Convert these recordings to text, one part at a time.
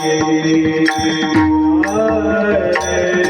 Thank you.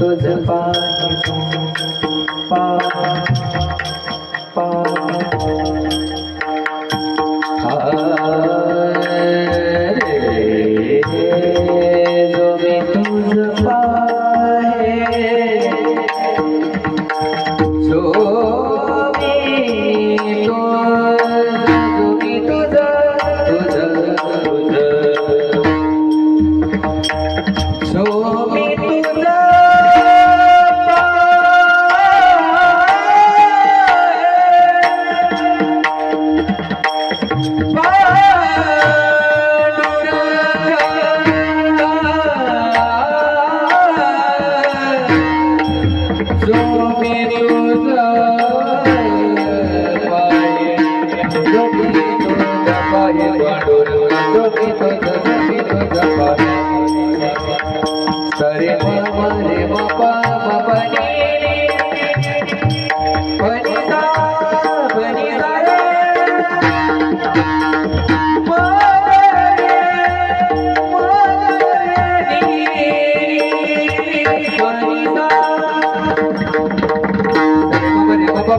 तुझ पाय Don't So many words.